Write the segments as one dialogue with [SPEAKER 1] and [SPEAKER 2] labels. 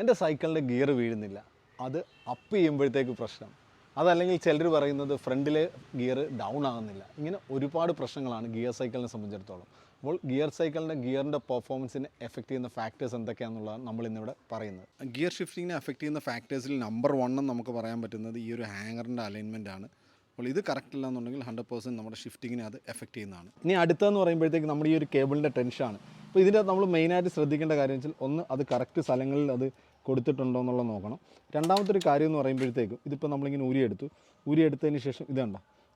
[SPEAKER 1] എന്റെ സൈക്കിളിന്റെ ഗിയർ വീഴുന്നില്ല. അത് അപ്പ് ചെയ്യുമ്പോഴത്തേക്ക് പ്രശ്നം. അതല്ലെങ്കിൽ ചിലർ പറയുന്നത് ഫ്രണ്ടിലെ ഗിയർ ഡൗൺ ആകുന്നില്ല. ഇങ്ങനെ ഒരുപാട് പ്രശ്നങ്ങളാണ് ഗിയർ സൈക്കിളിനെ സംബന്ധിച്ചിടത്തോളം. അപ്പോൾ ഗിയർ സൈക്കിളിന്റെ ഗിയറിന്റെ പെർഫോമൻസിനെ എഫക്റ്റ് ചെയ്യുന്ന ഫാക്ടേഴ്സ് എന്തൊക്കെയാണെന്നുള്ളതാണ് നമ്മൾ ഇന്നിവിടെ പറയുന്നത്. ഗിയർ ഷിഫ്റ്റിങ്ങിനെ എഫക്റ്റ് ചെയ്യുന്ന ഫാക്ടേഴ്സിൽ നമ്പർ വണ്ണം നമുക്ക് പറയാൻ പറ്റുന്നത് ഈ ഒരു ഹാങ്ങറിന്റെ അലൈൻമെന്റ് ആണ്. അപ്പോൾ ഇത് കറക്റ്റ് ഇല്ല എന്നുണ്ടെങ്കിൽ ഹൺഡ്രഡ് പേഴ്സന്റ് നമ്മുടെ ഷിഫ്റ്റിങ്ങിനെ അത് എഫക്റ്റ് ചെയ്യുന്നതാണ്. ഇനി അടുത്തതെന്ന് പറയുമ്പോഴത്തേക്ക് നമ്മുടെ ഈ ഒരു കേബിളിന്റെ ടെൻഷനാണ് അപ്പോൾ ഇതിന്റെ നമ്മൾ മെയിനായിട്ട് ശ്രദ്ധിക്കേണ്ട കാര്യം വെച്ചാൽ ഒന്ന് അത് കറക്റ്റ് സ്ഥലങ്ങളിൽ അത് കൊടുത്തിട്ടുണ്ടോ എന്നുള്ളത് നോക്കണം. രണ്ടാമത്തെ ഒരു കാര്യം എന്ന് പറയുമ്പോഴത്തേക്കും ഇതിപ്പോൾ നമ്മളിങ്ങനെ ഊരിയെടുത്തു. ഊരിയെടുത്തതിന് ശേഷം ഇത്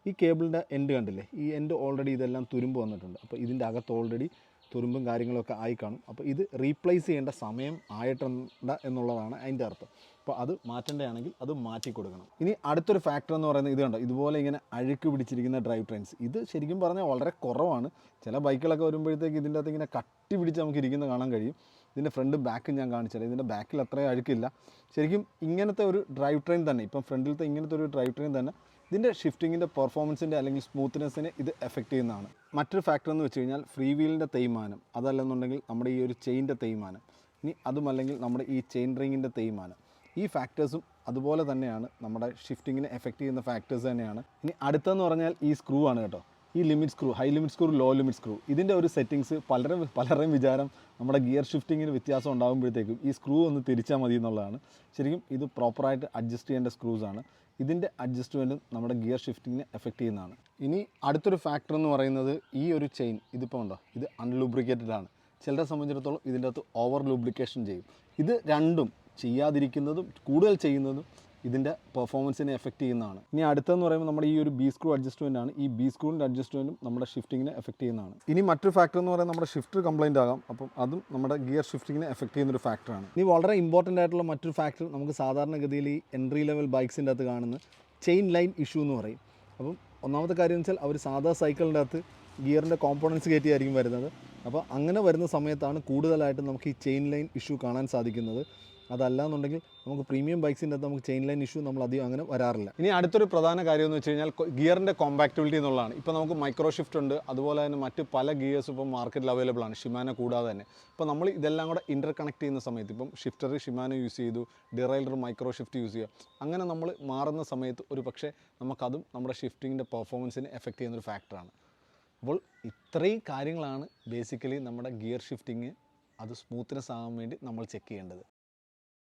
[SPEAKER 1] ഈ കേബിളിന്റെ എൻഡ് കണ്ടില്ലേ? ഈ എൻഡ് ഓൾറെഡി ഇതെല്ലാം തുരുമ്പ് വന്നിട്ടുണ്ട്. അപ്പോൾ ഇതിന്റെ അകത്ത് ഓൾറെഡി തുരുമ്പും കാര്യങ്ങളൊക്കെ ആയി കാണും. അപ്പോൾ ഇത് റീപ്ലേസ് ചെയ്യേണ്ട സമയം ആയിട്ടുണ്ട് എന്നുള്ളതാണ് അതിന്റെ അർത്ഥം. അപ്പോൾ അത് മാറ്റേണ്ടതാണെങ്കിൽ അത് മാറ്റി കൊടുക്കണം. ഇനി അടുത്തൊരു ഫാക്ടർ എന്ന് പറയുന്നത് ഇത് കണ്ടോ? ഇതുപോലെ ഇങ്ങനെ അഴുക്ക് പിടിച്ചിരിക്കുന്ന ഡ്രൈവ് ട്രെയിൻസ് ഇത് ശരിക്കും പറഞ്ഞാൽ വളരെ കുറവാണ്. ചില ബൈക്കുകളൊക്കെ വരുമ്പോഴത്തേക്ക് ഇതിന്റെ അകത്ത് ഇങ്ങനെ കട്ടി പിടിച്ച് നമുക്ക് ഇരിക്കുന്ന കാണാൻ കഴിയും. ഇതിന്റെ ഫ്രണ്ടും ബാക്കും ഞാൻ കാണിച്ചുതരാം. ഇതിന്റെ ബാക്കിൽ അത്രയും അഴുക്കില്ല. ശരിക്കും ഇങ്ങനത്തെ ഒരു ഡ്രൈവ് ട്രെയിൻ തന്നെ ഇപ്പം ഫ്രണ്ടിലത്തെ ഇങ്ങനത്തെ ഒരു ഡ്രൈവ് ട്രെയിൻ തന്നെ ഇതിന്റെ ഷിഫ്റ്റിങ്ങിന്റെ പെർഫോമൻസിന്റെ അല്ലെങ്കിൽ സ്മൂത്ത്നെസ്സിനെ ഇത് എഫക്റ്റ് ചെയ്യുന്നതാണ്. മറ്റൊരു ഫാക്ടർ എന്ന് വെച്ച് കഴിഞ്ഞാൽ ഫ്രീ വീലിന്റെ തേയ്മാനം. അതല്ലെന്നുണ്ടെങ്കിൽ നമ്മുടെ ഈ ഒരു ചെയിന്റെ തേയ്മാനം. ഇനി അതുമല്ലെങ്കിൽ നമ്മുടെ ഈ ചെയിൻ റിങ്ങിന്റെ തേയ്മാനം. ഈ ഫാക്ടേഴ്സും അതുപോലെ തന്നെയാണ് നമ്മുടെ ഷിഫ്റ്റിങ്ങിനെ എഫക്റ്റ് ചെയ്യുന്ന ഫാക്ടേഴ്സ് തന്നെയാണ്. ഇനി അടുത്തെന്ന് പറഞ്ഞാൽ ഈ സ്ക്രൂ ആണ് കേട്ടോ. ഈ limit screw high limit screw low limit screw ഇതിന്റെ ഒരു സെറ്റിങ്സ് പലരും പലരുടെയും വിചാരം നമ്മുടെ ഗിയർ ഷിഫ്റ്റിങ്ങിന് വ്യത്യാസം ഉണ്ടാകുമ്പോഴത്തേക്കും ഈ സ്ക്രൂ ഒന്ന് തിരിച്ചാൽ മതി എന്നുള്ളതാണ്. ശരിക്കും ഇത് പ്രോപ്പറായിട്ട് അഡ്ജസ്റ്റ് ചെയ്യേണ്ട സ്ക്രൂസ് ആണ്. ഇതിന്റെ അഡ്ജസ്റ്റ്മെന്റും നമ്മുടെ ഗിയർ ഷിഫ്റ്റിങ്ങിനെ എഫക്റ്റ് ചെയ്യുന്നതാണ്. ഇനി അടുത്തൊരു ഫാക്ടർ എന്ന് പറയുന്നത് ഈ ഒരു ചെയിൻ ഇതിപ്പോൾ ഉണ്ടോ? ഇത് അൺലൂബ്രിക്കേറ്റഡ് ആണ്. ചിലരെ സംബന്ധിച്ചിടത്തോളം ഇതിന്റെ അകത്ത് ഓവർ ലൂബ്രിക്കേഷൻ ചെയ്യും. ഇത് രണ്ടും ചെയ്യാതിരിക്കുന്നതും കൂടുതൽ ചെയ്യുന്നതും ഇതിന്റെ പെർഫോമൻസിനെ എഫക്റ്റ് ചെയ്യുന്നതാണ്. ഇനി അടുത്തെന്ന് പറയുമ്പോൾ നമ്മുടെ ഈ ഒരു ബി സ്ക്രൂ അഡ്ജസ്റ്റ്മെന്റ് ആണ്. ഈ ബി സ്ക്രൂവിന്റെ അഡ്ജസ്റ്റ്മെന്റും നമ്മുടെ ഷിഫ്റ്റിങ്ങിനെ എഫക്റ്റ് ചെയ്യുന്നതാണ്. ഇനി മറ്റൊരു ഫാക്ടർ എന്ന് പറയുന്നത് നമ്മുടെ ഷിഫ്റ്റ് കംപ്ലൈന്റ് ആകാം. അപ്പം അതും നമ്മുടെ ഗിയർ ഷിഫ്റ്റിങ്ങിനെ എഫക്റ്റ് ചെയ്യുന്ന ഒരു ഫാക്ടറാണ് ഇനി വളരെ ഇമ്പോർട്ടന്റ് ആയിട്ടുള്ള മറ്റൊരു ഫാക്ടർ നമുക്ക് സാധാരണഗതിയിൽ ഈ എൻട്രി ലെവൽ ബൈക്സിന്റെ അകത്ത് കാണുന്ന ചെയിൻ ലൈൻ ഇഷ്യൂ എന്ന് പറയും. അപ്പം ഒന്നാമത്തെ കാര്യം എന്ന് വെച്ചാൽ അവർ സാധാ സൈക്കിളിന്റെ അകത്ത് ഗിയറിന്റെ കോമ്പോണൻസ് കയറ്റിയായിരിക്കും വരുന്നത്. അപ്പോൾ അങ്ങനെ വരുന്ന സമയത്താണ് കൂടുതലായിട്ടും നമുക്ക് ഈ ചെയിൻ ലൈൻ ഇഷ്യൂ കാണാൻ സാധിക്കുന്നത്. അതല്ല എന്നുണ്ടെങ്കിൽ നമുക്ക് പ്രീമിയം ബൈക്സിന്റെ അകത്ത് നമുക്ക് ചെയിൻ ലൈൻ ഇഷ്യൂ നമ്മൾ അധികം അങ്ങനെ വരാറില്ല. ഇനി അടുത്തൊരു പ്രധാന കാര്യം എന്ന് വെച്ച് കഴിഞ്ഞാൽ ഗിയറിന്റെ കോമ്പാക്ടിവിറ്റി എന്നുള്ളതാണ്. ഇപ്പോൾ നമുക്ക് മൈക്രോ ഷിഫ്റ്റ് ഉണ്ട് അതുപോലെ തന്നെ മറ്റ് പല ഗിയേഴ്സ് ഇപ്പോൾ മാർക്കറ്റിൽ അവൈലബിൾ ആണ് ഷിമാന കൂടാതെ തന്നെ. ഇപ്പോൾ നമ്മൾ ഇതെല്ലാം കൂടെ ഇന്റർ കണക്ട് ചെയ്യുന്ന സമയത്ത് ഇപ്പം ഷിഫ്റ്റർ ഷിമാന യൂസ് ചെയ്തു ഡിറൈലർ മൈക്രോ ഷിഫ്റ്റ് യൂസ് ചെയ്യുക അങ്ങനെ നമ്മൾ മാറുന്ന സമയത്ത് ഒരു പക്ഷേ നമുക്കതും നമ്മുടെ ഷിഫ്റ്റിങ്ങിന്റെ പെർഫോമൻസിനെ എഫക്റ്റ് ചെയ്യുന്ന ഒരു ഫാക്ടറാണ് അപ്പോൾ ഇത്രയും കാര്യങ്ങളാണ് ബേസിക്കലി നമ്മുടെ ഗിയർ ഷിഫ്റ്റിങ് അത് സ്മൂത്ത്നെസ് ആകാൻ വേണ്ടി നമ്മൾ ചെക്ക് ചെയ്യേണ്ടത്.